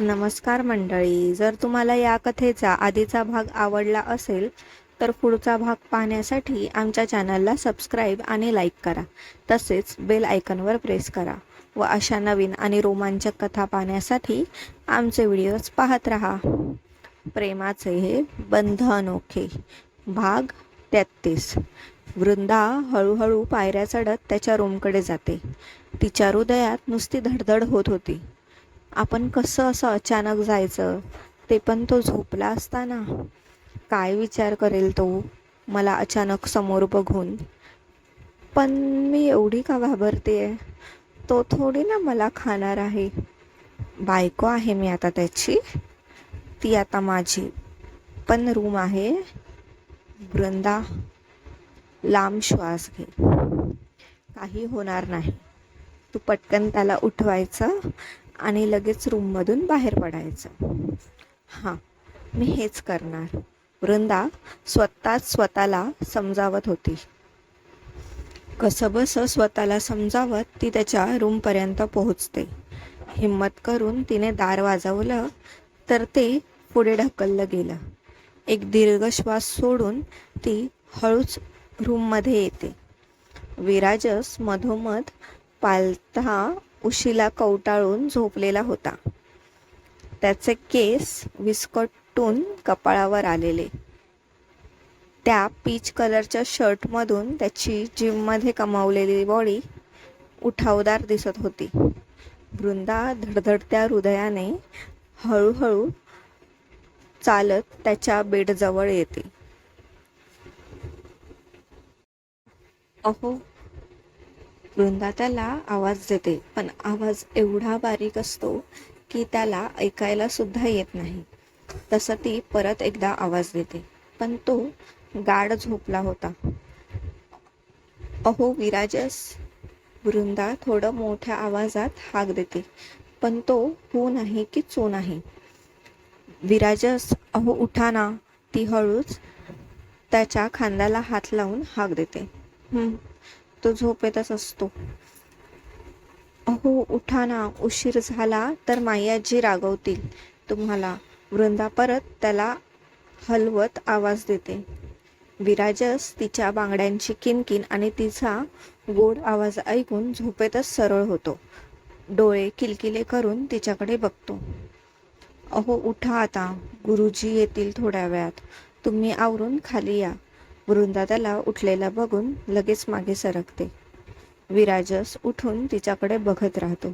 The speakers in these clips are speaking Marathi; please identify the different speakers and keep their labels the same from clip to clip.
Speaker 1: नमस्कार मंडळी. जर तुम्हाला या कथेचा आधीचा भाग आवडला असेल तर पुढचा भाग पाहण्यासाठी आमच्या चॅनलला सबस्क्राईब आणि लाईक करा. तसेच बेल आयकनवर प्रेस करा व अशा नवीन आणि रोमांचक कथा पाहण्यासाठी आमचे व्हिडिओज पाहत राहा. प्रेमाचे हे बंध अनोखे भाग तेहतीस. वृंदा हळूहळू पायऱ्या चढत त्याच्या रूमकडे जाते. तिच्या हृदयात नुसती धडधड होत होती. आपण कसं असं अचानक जायचं? ते पण तो झोपला असताना. काय विचार करेल तो? मला अचानक समोर बघून. पण मी एवढी का घाबरते आहे तो थोडी ना मला खाणार आहे. बायको आहे मी आता त्याची. ती आता माझी. पण रूम आहे. वृंदा लांब श्वास घे. काही होणार नाही. तू पटकन त्याला उठवायचं. आणि लगेच रूममधून बाहेर पडायचं. हां मी हेच करणार. वृंदा स्वतःच स्वतःला समजावत होती. कसंबसं स्वतःला समजावत ती त्याच्या रूमपर्यंत पोहोचते. हिम्मत करून तिने दार वाजवलं तर ते पुढे ढकललं गेलं. एक दीर्घ श्वास सोडून ती हळूच रूममध्ये येते. विराजस मधोमध पालथा उशीला कवटाळून झोपलेला होता. त्याचे केस विस्कटून कपाळावर आलेले. त्या पीच कलरच्या शर्टमधून त्याची जिममध्ये कमावलेली बॉडी उठावदार दिसत होती. वृंदा धडधडत्या हृदयाने हळूहळू चालत त्याच्या बेडजवळ येते. अहो वृंदा त्याला आवाज देते. पण आवाज एवढा बारीक असतो की त्याला ऐकायला सुद्धा येत नाही. तसं ती परत एकदा आवाज देते. पण तो गाढ झोपला होता. अहो विराजस वृंदा थोडं मोठ्या आवाजात हाक देते. पण तो हो नाही की चो नाही. विराजस अहो उठा ना. ती हळूच त्याच्या खांद्याला हात लावून हाक देते. तो झोपेतच असतो. अहो उठा ना उशीर झाला तर मायाजी रागवतील. तुम्हाला वृंदा परत त्याला हलवत आवाज देते. विराजस तिच्या बांगड्यांची किनकिन आणि तिचा गोड आवाज ऐकून झोपेतच सरळ होतो. डोळे किलकिले करून तिच्याकडे बघतो. अहो उठा आता गुरुजी येतील थोड्या वेळात. तुम्ही आवरून खाली या. वृंदा त्याला उठलेला बघून लगेच मागे सरकते. विराजस उठून तिच्याकडे बघत राहतो.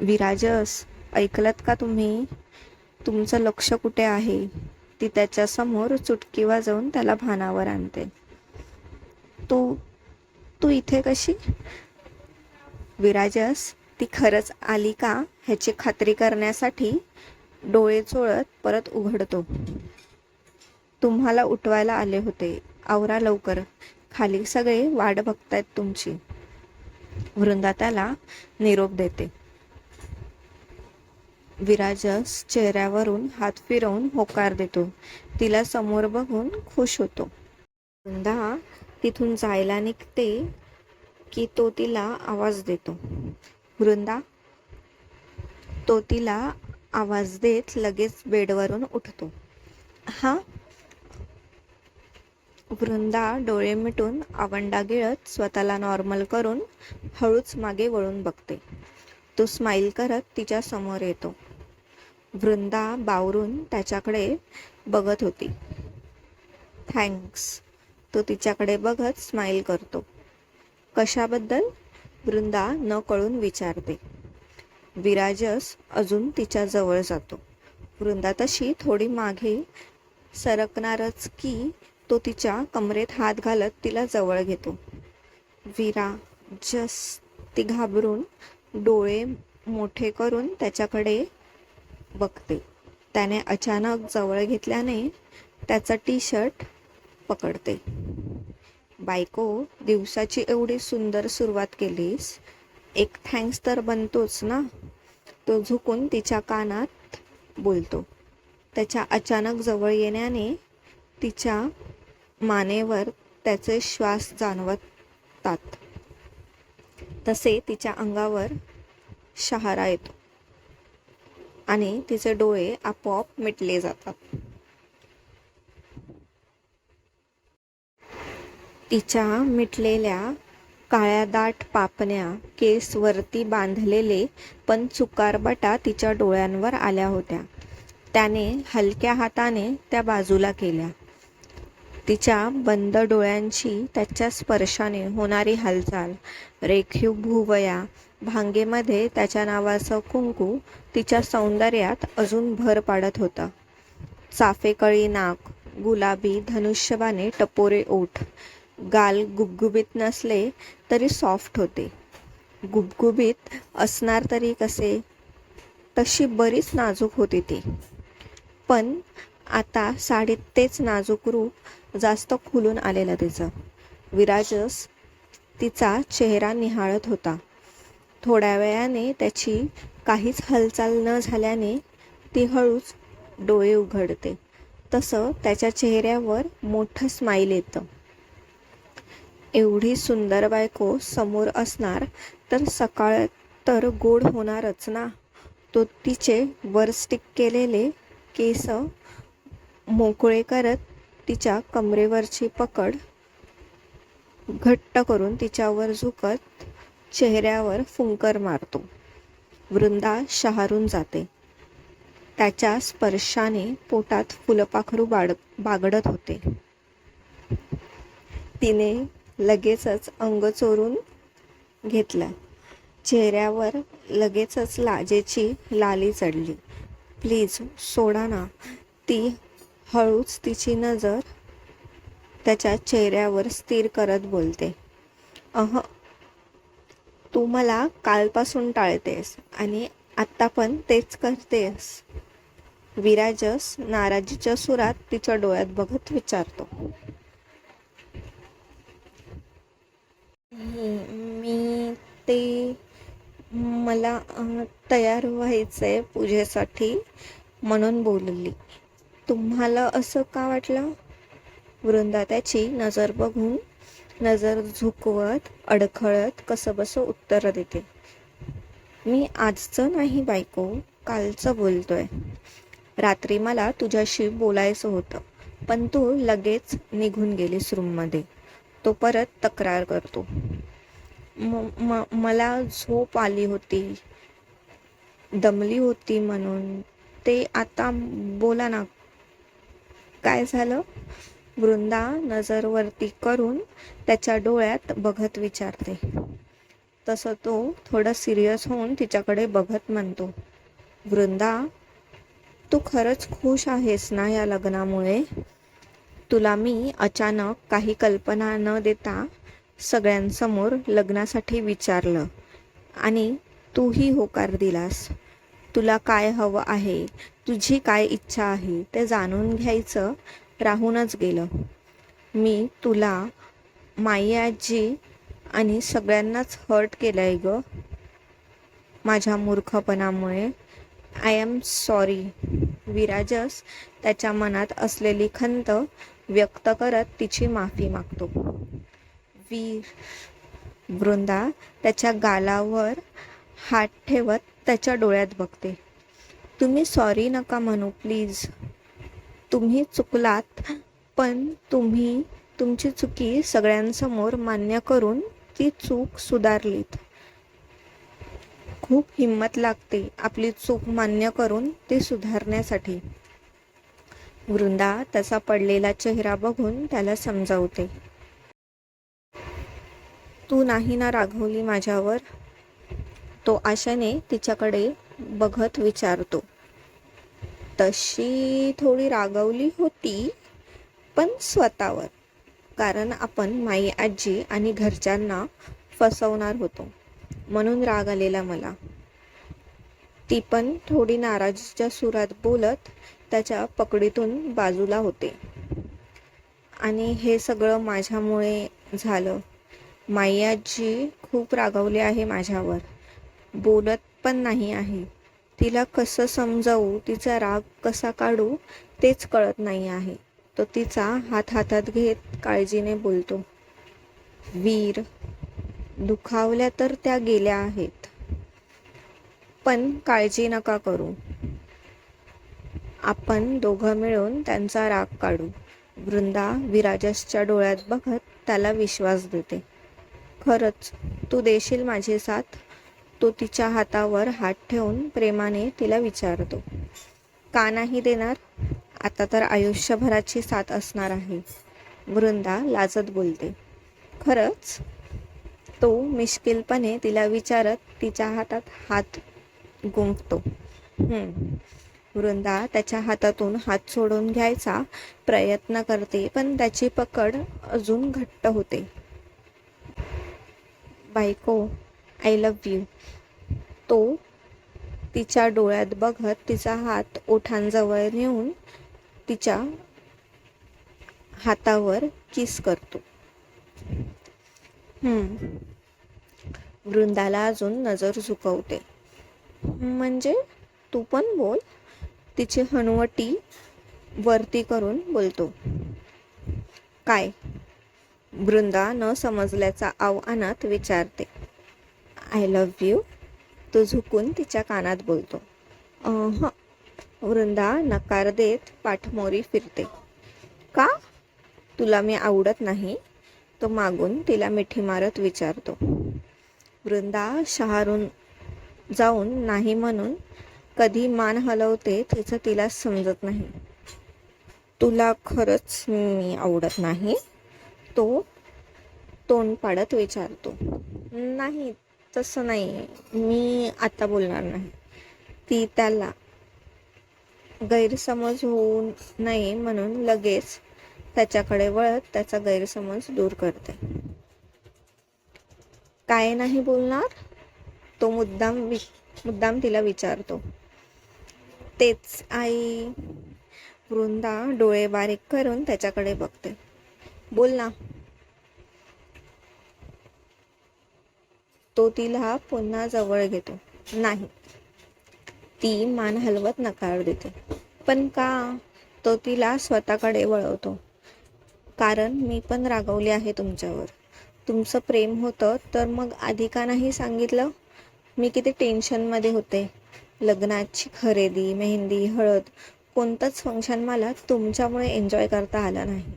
Speaker 1: विराजस ऐकलत का तुम्ही? तुमचं लक्ष कुठे आहे? ती त्याच्यासमोर चुटकी वाजवून त्याला भानावर आणते. तू तू इथे कशी? विराजस ती खरंच आली का? ह्याची खात्री करण्यासाठी डोळे चोळत परत उघडतो. तुम्हाला उठवायला आले होते. आवरा लवकर. खाली सगळे वाट बघतायत तुमची. वृंदा त्याला निरोप देते. विराजस चेहऱ्यावरून हात फिरवून होकार देतो. तिला समोर बघून खुश होतो. वृंदा तिथून जायला निघते की तो तिला आवाज देतो. वृंदा तो तिला आवाज देत लगेच बेडवरून उठतो. हा वृंदा डोळे मिटून आवंडा गिळत स्वतःला नॉर्मल करून हळूच मागे वळून बघते. तो स्माईल करत तिच्या समोर येतो. वृंदा बावरून त्याच्याकडे बघत होती. थँक्स तो तिच्याकडे बघत स्माईल करतो. कशाबद्दल? वृंदा न कळून विचारते. विराजस अजून तिच्या जवळ जातो. वृंदा तशी थोडी मागे सरकणारच की तो तिच्या कमरेत हात घालत तिला जवळ घेतो. विरा जस ती घाबरून डोळे मोठे करून त्याच्याकडे बघते. त्याने अचानक जवळ घेतल्याने त्याचा टी शर्ट पकडते. बायको दिवसाची एवढी सुंदर सुरुवात केलीस? एक थँक्स तर बनतोच ना? तो झुकून तिच्या कानात बोलतो. त्याच्या अचानक जवळ येण्याने तिच्या मानेवर त्याचे श्वास जाणवतात. तसे तिच्या अंगावर शहारा येतो आणि तिचे डोळे आपोआप मिटले जातात. तिच्या मिटलेल्या काळ्या दाट पापण्या केस वरती बांधलेले पण चुकारबटा तिच्या डोळ्यांवर आल्या होत्या. त्याने हलक्या हाताने त्या बाजूला केल्या. तिच्या बंद डोळ्यांची त्याच्या स्पर्शाने होणारी हालचाल. रेखीव भुवया. भांगेमध्ये त्याच्या नावाचं कुंकू तिच्या सौंदर्यात अजून भर पाडत होतं. चाफेकळी नाक गुलाबी धनुष्यबाने टपोरे ओठ. गाल गुबगुबीत नसले तरी सॉफ्ट होते. गुबगुबीत असणार तरी कसे? तशी बरीच नाजूक होती ती. पण आता साडीत तेच नाजूक रूप जास्त खुलून आलेलं तिचं. विराजस तिचा चेहरा निहाळत होता. थोड्या वेळाने त्याची काहीच हालचाल न झाल्याने ती हळूच डोळे उघडते. तसं त्याच्या चेहऱ्यावर मोठं स्माईल येतं. एवढी सुंदर बायको समोर असणार तर सकाळ तर गोड होणारच ना? तो तिचे वर स्टिक केलेले केस मोकळे करत तिच्या कमरेवरची पकड घट्ट करून तिच्यावर झुकत चेहऱ्यावर फुंकर मारतो. वृंदा शहारून जाते. त्याच्या स्पर्शाने पोटात फुलपाखरू बाड बागडत होते. तिने लगेचच अंग चोरून घेतलं. चेहऱ्यावर लगेचच लाजेची लाली चढली. प्लीज सोडा ना. ती हळूच तिची नजर त्याच्या चेहऱ्यावर स्थिर करत बोलते. अह तू मला कालपासून टाळतेस आणि आत्ता पण तेच करतेस. विराजस नाराजीच्या सुरात तिच्या डोळ्यात बघत विचारतो. मी ते मला तयार व्हायचंय पूजेसाठी म्हणून बोलली. तुम्हाला असं का वाटलं? वृंदा त्याची नजर बघून नजर झुकवत अडखळत कसंबसं उत्तर देते. मी आजचं नाही बायको कालचं बोलतोय. रात्री मला तुझ्याशी बोलायचं होतं पण तू लगेच निघून गेलीस रूममध्ये. तो परत तक्रार करतो. म म मला झोप आली होती दमली होती म्हणून. ते आता बोला ना काय झालं? वृंदा नजरवरती करून त्याच्या डोळ्यात बघत विचारते. तसं तो थोडं सिरियस होऊन तिच्याकडे बघत म्हणतो वृंदा तू खरंच खुश आहेस ना या लग्नामुळे? तुला मी अचानक काही कल्पना न देता सगळ्यांसमोर लग्नासाठी विचारलं आणि तूही होकार दिलास. तुला काय हवं आहे? तुझी काय इच्छा आहे? ते जाणून घ्यायचं राहूनच गेलं. मी तुला माई आजी आणि सगळ्यांनाच हर्ट केलं आहे ग. माझ्या मूर्खपणामुळे. आय एम सॉरी विराजस त्याच्या मनात असलेली खंत व्यक्त करत तिची माफी मागतो. वीर वृंदा त्याच्या गालावर हात ठेवत त्याच्या डोळ्यात बघते. तुम्ही सॉरी नका म्हणू प्लीज तुम्ही चुकलात पण तुम्ही तुमची चुकी सगळ्यांसमोर मान्य करून ती चूक सुधारलीत. खूप हिंमत लागते आपली चूक मान्य करून ती सुधारण्यासाठी. वृंदा त्याचा पडलेला चेहरा बघून त्याला समजावते. तू नाही ना रागवली माझ्यावर? तो आशाने तिच्याकडे बघत विचारतो. तशी थोडी रागवली होती पण स्वतःवर. कारण आपण माई आजी आणि घरच्यांना फसवणार होतो. म्हणून राग आलेला मला. ती पण थोडी नाराजीच्या सुरात बोलत त्याच्या पकडीतून बाजूला होते. आणि हे सगळं माझ्यामुळे झालं. माई आजी खूप रागवली आहे माझ्यावर. बोलत पण नाही आहे. तिला कसं समजावू तिचा राग कसा काढू तेच कळत नाही आहे. तो तिचा हात हातात घेत काळजीने बोलतो. वीर दुखावल्या तर त्या गेल्या आहेत. पण काळजी नका करू. आपण दोघं मिळून त्यांचा राग काढू. वृंदा विराजसच्या डोळ्यात बघत त्याला विश्वास देते. खरंच तू देशील माझी साथ? तो तिच्या हातावर हात ठेवून प्रेमाने तिला विचारतो का नाही देणार? आता तर आयुष्यभराची साथ असणार आहे वृंदा लाजत बोलते. खरंच? तो मिश्किलपणे तिला विचारत तिच्या हातात हात गुंफतो. वृंदा त्याच्या हातातून हात सोडून घ्यायचा प्रयत्न करते पण त्याची पकड अजून घट्ट होते. बायको आय लव्ह यू तो तिच्या डोळ्यात बघत तिचा हात ओठांजवळ नेऊन तिच्या हातावर किस करतो. हम्म. वृंदाला अजून नजर झुकवते. म्हणजे तू पण बोल. तिची हनुवटी वरती करून बोलतो. काय? वृंदा न समजल्याचा आव्हानात विचारते. I love you. तो झुकून तिच्या कानात बोलतो. अह वृंदा नकार देत पाठमोरी फिरते. का? तुला मी आवडत नाही? तो मागून तिला मिठी मारत विचारतो. वृंदा शहारून जाऊन नाही म्हणून कधी मान हलवते तिचं तिला समजत नाही. तुला खरंच मी आवडत नाही? तो तोंड पाडत विचारतो. नाही तसं नाही. मी आता बोलणार नाही. ती त्याला गैरसमज होऊ नये म्हणून लगेच त्याच्याकडे वळत त्याचा गैरसमज दूर करते. काय नाही बोलणार? तो मुद्दाम वि मुद्दाम तिला विचारतो. तेच आई वृंदा डोळे बारीक करून त्याच्याकडे बघते. बोल ना. तो तिला पुन्हा जवळ घेतो. नाही. ती मान हलवत नकार देते. पण का? तो तिला स्वतःकडे वळवतो. कारण मी पण रागवले आहे तुमच्यावर. तुमचं प्रेम होतं तर मग आधी का नाही सांगितलं? मी किती टेन्शनमध्ये होते. लग्नाची खरेदी मेहंदी हळद कोणतंच फंक्शन मला तुमच्यामुळे एन्जॉय करता आलं नाही.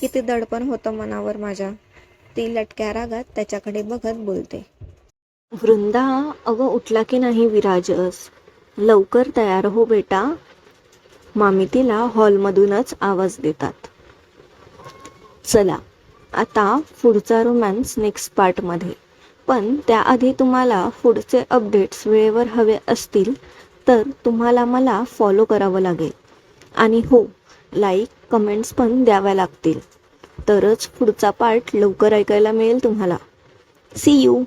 Speaker 1: किती दडपण होतं मनावर माझ्या. ती लटक्या रागात त्याच्याकडे बघत बोलते. वृंदा अगं उठला की नाही विराजस? लवकर तयार हो बेटा. मामी तिला हॉलमधूनच आवाज देतात. चला आता पुढचा रोमॅन्स नेक्स्ट पार्टमध्ये पण त्याआधी तुम्हाला पुढचे अपडेट्स वेळेवर हवे असतील तर तुम्हाला मला फॉलो करावं लागेल. आणि हो लाईक कमेंट्स पण द्याव्या लागतील. तरच पुढचा पार्ट लवकर ऐकायला मिळेल तुम्हाला. C you